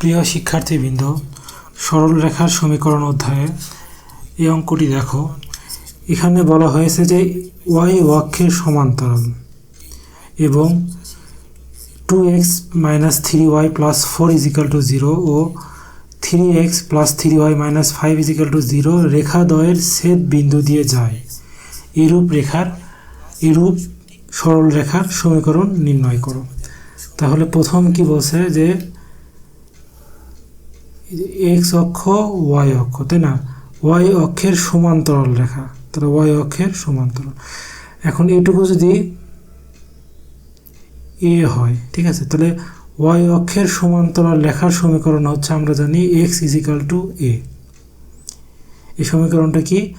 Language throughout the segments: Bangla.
প্রিয় শিক্ষার্থীবৃন্দ, সরল রেখার সমীকরণ অধ্যায়ে এই অঙ্কটি দেখো। এখানে বলা হয়েছে যে ওয়াই অক্ষের সমান্তরাল এবং two X minus three Y plus four equal to zero O three X plus three Y minus five equal to zero রেখাদ্বয়ের ছেদ বিন্দু দিয়ে যায়। এরূপ রেখার, এরূপ সরল রেখার সমীকরণ নির্ণয় করো। তাহলে প্রথম কি বলছে যে এক্স অক্ষ ওয়াই অক্ষ, তাই না? ওয়াই অক্ষের সমান্তরাল রেখা। তাহলে ওয়াই অক্ষের সমান্তরাল। এখন এটুকু যদি এ হয়, ঠিক আছে? তাহলে ওয়াই অক্ষের সমান্তরাল লেখার সমীকরণ হচ্ছে আমরা জানি এক্স ইজিক্যাল টু এ এই সমীকরণটা কি?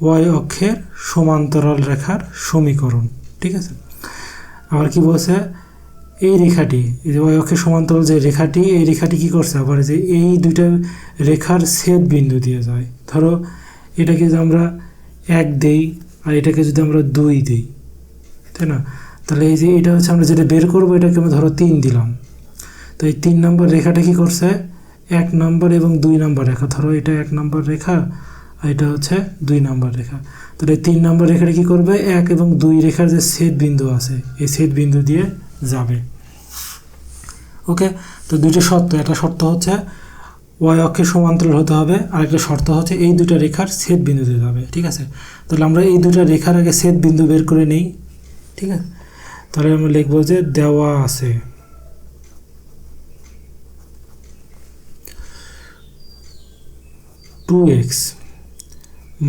ওয়াই অক্ষের সমান্তরাল রেখার সমীকরণ, ঠিক আছে? আবার কি বলছে? এই রেখাটি, এই যে অক্ষের সমান্তরাল যে রেখাটি, এই রেখাটি কি করছে? আবার যে এই দুইটা রেখার ছেদ বিন্দু দিয়ে যায়। ধরো এটাকে যদি আমরা এক দেই আর এটাকে যদি আমরা দুই দিই, তাই না? তাহলে এই যে এটা হচ্ছে আমরা যেটা বের করব, এটাকে আমরা ধরো তিন দিলাম। তো এই তিন নম্বর রেখাটা কি করছে? এক নম্বর এবং দুই নম্বর রেখা। ধরো এটা এক নম্বর রেখা আর এটা হচ্ছে দুই নম্বর রেখা। তাহলে এই তিন নম্বর রেখাটা কী করবে? এক এবং দুই রেখার যে ছেদ বিন্দু আছে, এই ছেদ বিন্দু দিয়ে যাবে। ওকে? তো দুইটা শর্ত, একটা শর্ত হচ্ছে ওয়াই অক্ষের সমান্তরাল হতে হবে আর একটা শর্ত হচ্ছে এই দুটো রেখার ছেদ বিন্দু দিতে হবে, ঠিক আছে? তাহলে আমরা এই দুটো রেখার আগে ছেদ বিন্দু বের করে নিই, ঠিক আছে? তাহলে আমরা লিখব যে দেওয়া আছে। Two X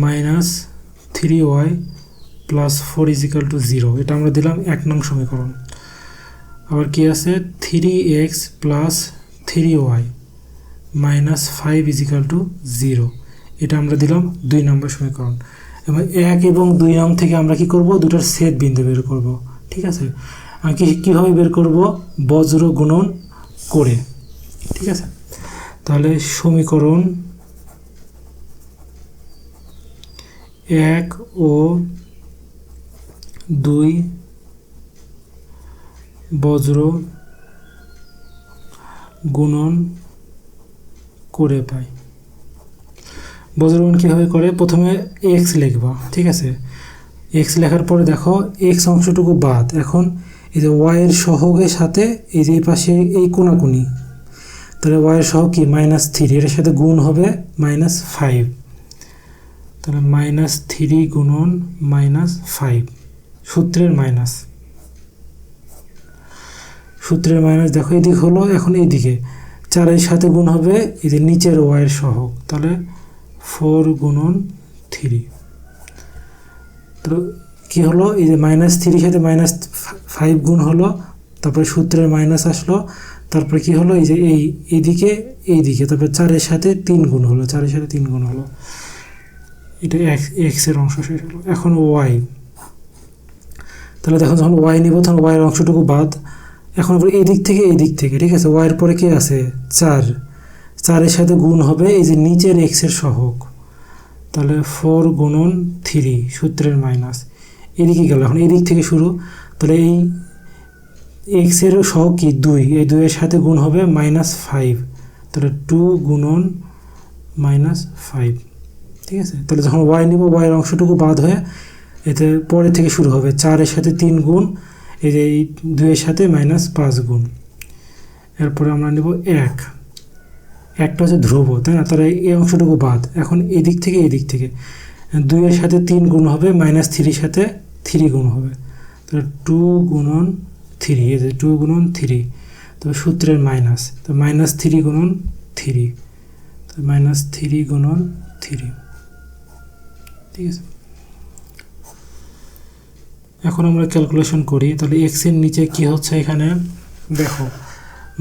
minus three Y plus four equal to zero এটা আমরা দিলাম এক নং সমীকরণ। আবার কি আছে? Three X plus three Y minus five equal to zero এটা আমরা দিলাম দুই নম্বর সমীকরণ। এবং এক এবং দুই নং থেকে আমরা কি করব? দুটার ছেদ বিন্দু বের করব। ঠিক আছে? আমি কি কীভাবে বের করব? বজ্র গুণন করে। ঠিক আছে? তাহলে সমীকরণ এক ও দুই বজ্র গুণন করে পাই বজ্রগুণ কীভাবে করে? প্রথমে এক্স লিখবা, ঠিক আছে? এক্স লেখার পরে দেখো এক্স অংশটুকু বাদ। এখন এই যে ওয়াইয়ের সহগের সাথে এই যে পাশে এই কোনাকুনি, তাহলে ওয়াইয়ের সহগ কি? মাইনাস থ্রি এটার সাথে গুণ হবে মাইনাস ফাইভ তাহলে মাইনাস থ্রি গুণন মাইনাস ফাইভ সূত্রের মাইনাস সূত্রের মাইনাস দেখো, এদিক হলো, এখন এইদিকে। চারের সাথে গুণ হবে, এদের নিচের ওয়াইয়ের সহগ। তাহলে ফোর গুণন থ্রি তো কী হলো? এই যে মাইনাস থ্রির সাথে মাইনাস ফাইভ গুণ হলো, তারপরে সূত্রের মাইনাস আসলো, তারপরে কি হলো? এই যে এই, এইদিকে এইদিকে। তারপরে চারের সাথে তিন গুণ হলো, চারের সাথে তিন গুণ হলো। এটা এক্স এক্সের অংশ শেষ হলো। এখন ওয়াই তাহলে দেখো, যখন ওয়াই নিব, তখন ওয়াইয়ের অংশটুকু বাদ। এখন আবার এই দিক থেকে এই দিক থেকে, ঠিক আছে? ওয়াইয়ের পরে কি আছে? চার। চারের সাথে গুণ হবে এই যে নিচের এক্সের সহগ। তাহলে ফোর গুণন থ্রি সূত্রের মাইনাস এদিকে গেল। এখন এদিক থেকে শুরু। তাহলে এই এক্সের সহগ কি? দুই। এই দুইয়ের সাথে গুণ হবে মাইনাস ফাইভ তাহলে টু গুণন মাইনাস ফাইভ ঠিক আছে? তাহলে যখন ওয়াই নিব ওয়াইয়ের অংশটুকু বাদ হয়ে এতে পরে থেকে শুরু হবে। চারের সাথে তিন গুণ এই যে এই দুইয়ের সাথে মাইনাস পাঁচ গুণ। এরপরে আমরা নেব এক। একটা হচ্ছে ধ্রুব, তাই না? তাহলে এই অংশটুকু বাদ। এখন এদিক থেকে এদিক থেকে। দুইয়ের সাথে তিন গুণ হবে মাইনাস থ্রির সাথে থ্রি গুণ হবে। তাহলে টু গুণন থ্রি, এই যে টু গুণন থ্রি। তো সূত্রের মাইনাস তো মাইনাস থ্রি গুণন থ্রি। তো মাইনাস থ্রি গুণন থ্রি। ঠিক আছে? এখন আমরা ক্যালকুলেশন করি, তাহলে এক্সের নিচে কি হচ্ছে এখানে? দেখো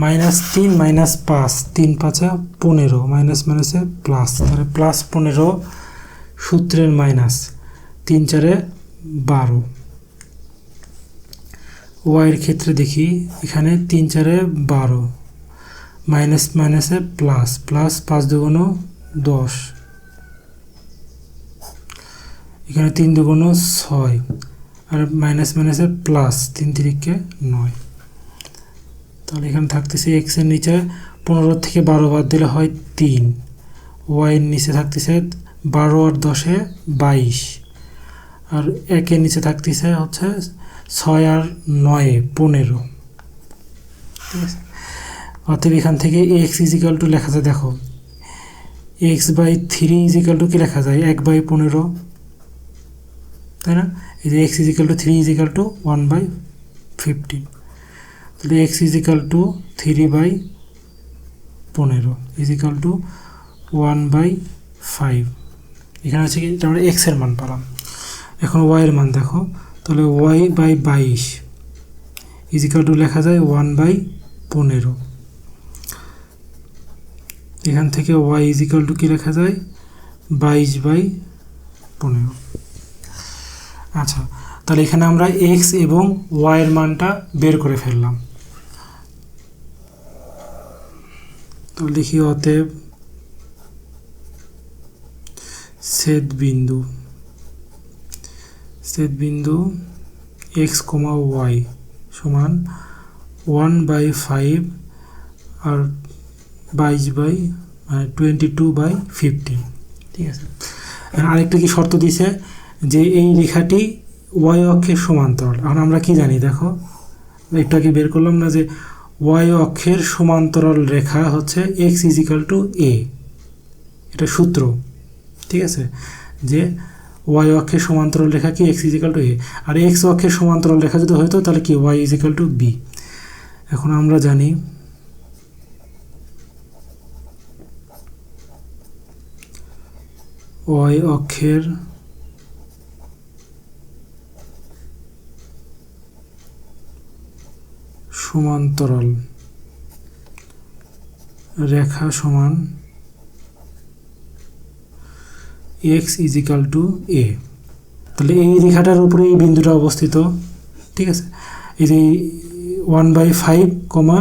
মাইনাস তিন মাইনাস পাঁচ, তিন পাঁচা পনেরো মাইনাস মাইনাসে প্লাস তাহলে প্লাস পনেরো সূত্রের মাইনাস তিন চারে বারো। ওয়াইয়ের ক্ষেত্রে দেখি, এখানে তিন চারে বারো মাইনাস মাইনাসে প্লাস প্লাস পাঁচ দুগুণ দশ। এখানে তিন দুগুণ ছয়। আর মাইনাস মাইনাসে প্লাস তিন তিরিকে নয়। তাহলে এখানে থাকতেছে এক্সের নিচে পনেরো থেকে বারো বাদ দিলে হয় তিন। ওয়াইয়ের নিচে থাকতেছে বারো আর দশে বাইশ। আর একের নিচে থাকতেছে হচ্ছে ছয় আর নয়ে পনেরো। ঠিক আছে? অতএব এখান থেকে এক্স ইজিক্যাল টু লেখা যায়, দেখো। X by three equal to কি লেখা যায়? এক বাই পনেরো তাই না? এই যে X equal to three equal to one by fifteen তাহলে X equal to three by পনেরো equal to one by five এখানে হচ্ছে কি আমরা এক্সের মান পেলাম। এখন ওয়াইয়ের মান দেখো। তাহলে ওয়াই বাই বাইশ ইজিক্যাল টু লেখা যায় ওয়ান বাই পনেরো। এখান থেকে ওয়াই ইজিক্যাল টু কী লেখা যায়? বাইশ বাই পনেরো। আচ্ছা তাহলে এখানে আমরা এক্স এবং ওয়াইয়ের মানটা বের করে ফেললাম। তো লিখি অতএব ছেদ বিন্দু ছেদ বিন্দু এক্স কমা ওয়াই সমান ওয়ান বাই ফাইভ আর বাইশ বাই মানে টোয়েন্টি টু বাই ফিফটিন ঠিক আছে? আরেকটা কি শর্ত দিছে যে এই রেখাটি ওয়াই অক্ষের সমান্তরাল। এখন আমরা কি জানি, দেখো আগে বের করলাম না যে ওয়াই অক্ষের সমান্তরাল রেখা হচ্ছে এক্স ইজিক্যাল টু এ এটা সূত্র, ঠিক আছে? যে ওয়াই অক্ষের সমান্তরাল রেখা কি এক্স ইজিক্যাল টু এ আর এক্স অক্ষের সমান্তরাল রেখা যদি হয়তো তাহলে কি ওয়াই ইজিক্যাল টু বি এখন আমরা জানি ওয়াই অক্ষের সমান্তরাল। রেখা সমান এক্স ইজিক্যাল টু এ তাহলে এই রেখাটার উপরে এই বিন্দুটা অবস্থিত, ঠিক আছে? এই যে one by five comma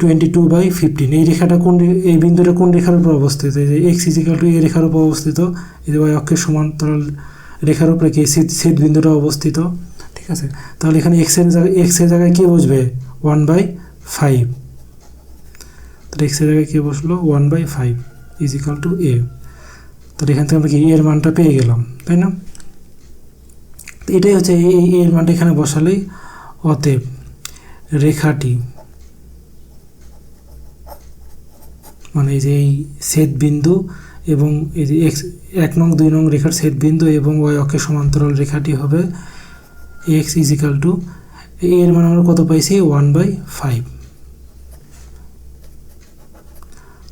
twenty two by fifteen এই রেখাটা কোন এই বিন্দুটা কোন রেখার উপর অবস্থিত? এই যে এক্স ইজিক্যাল টু এই রেখার উপর অবস্থিত। এই যে ওয়াই অক্ষের সমান্তরাল রেখার উপরে কি ছেদ বিন্দুটা অবস্থিত? ঠিক আছে? তাহলে এখানে এক্সের জায়গায় এক্সের জায়গায় কী বসবে? ওয়ান বাই ফাইভ তাহলে এক্সের জায়গায় কী বসল? One by five equal to এ তাহলে এখান থেকে আমরা কি এর মানটা পেয়ে গেলাম, তাই না? তো এটাই হচ্ছে এই এর মানটা এখানে বসালেই অতএব রেখাটি মানে এই যে এই ছেদ বিন্দু এবং এই যে এক্স এক নং, দুই নং রেখার ছেদ বিন্দু এবং ওয়াই অক্ষের সমান্তরাল রেখাটি হবে এক্স ইজিক্যাল টু এর মানে আমরা কত পাইছি? ওয়ান বাই ফাইভ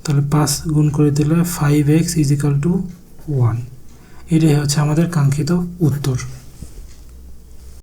তাহলে পাঁচ গুণ করে দিলে five X equal to one এটাই হচ্ছে আমাদের কাঙ্ক্ষিত উত্তর।